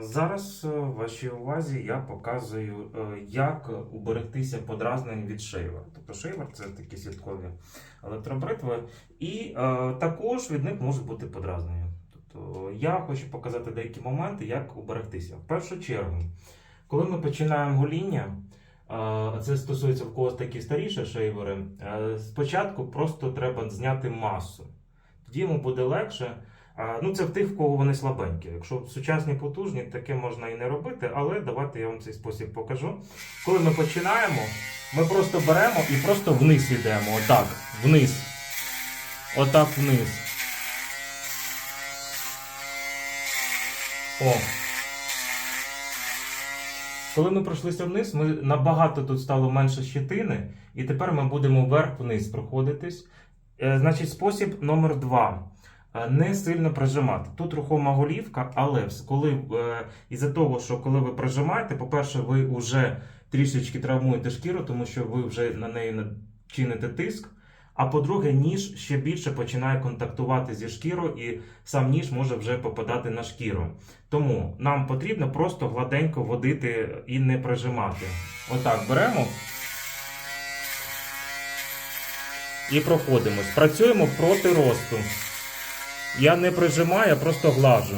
Зараз е, вашій увазі я показую, е, як уберегтися подразнень від шейвера. Тобто шейвер це такі сіткові електробритви, і е, також від них можуть бути подразнення. Тобто я хочу показати деякі моменти, як уберегтися. В першу чергу, коли ми починаємо гоління, це стосується в когось такі старіші шейвери, спочатку просто треба зняти масу. Тоді йому буде легше. Ну, це в тих, в кого вони слабенькі. Якщо сучасні потужні, таке можна і не робити, але давайте я вам цей спосіб покажу. Коли ми починаємо, ми просто беремо і просто вниз йдемо. Отак, вниз. Отак вниз. О. Коли ми пройшлися вниз, ми набагато тут стало менше щетини, і тепер ми будемо вверх-вниз проходитись. Е, Значить, спосіб номер два. Е, Не сильно прижимати. Тут рухома голівка, але коли е, із-за того, що коли ви прижимаєте, по-перше, ви вже трішечки травмуєте шкіру, тому що ви вже на неї чините тиск. А по-друге, ніж ще більше починає контактувати зі шкірою, і сам ніж може вже попадати на шкіру. Тому нам потрібно просто гладенько водити і не прижимати. Отак беремо і проходимось. Працюємо проти росту. Я не прижимаю, я просто глажу.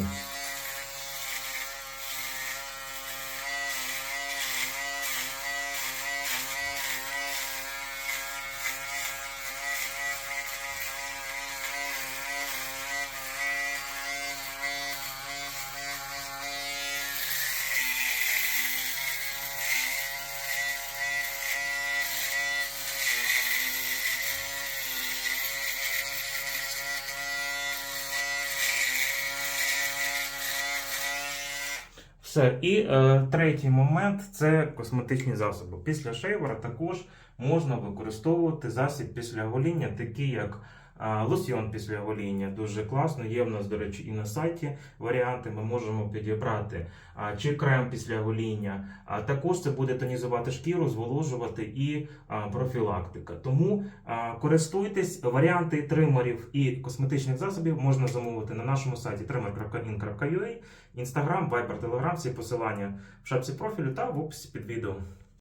Все. І е, третій момент це косметичні засоби. Після шейвера також можна використовувати засіб після гоління, такі як лосьйон після гоління. Дуже класно. Є в нас, до речі, і на сайті варіанти. Ми можемо підібрати чи крем після гоління. А також це буде тонізувати шкіру, зволожувати і профілактика. Тому користуйтесь варіанти тримерів і косметичних засобів можна замовити на нашому сайті trimmer.in.ua, Instagram, Viber, Telegram, всі посилання в шапці профілю та в описі під відео.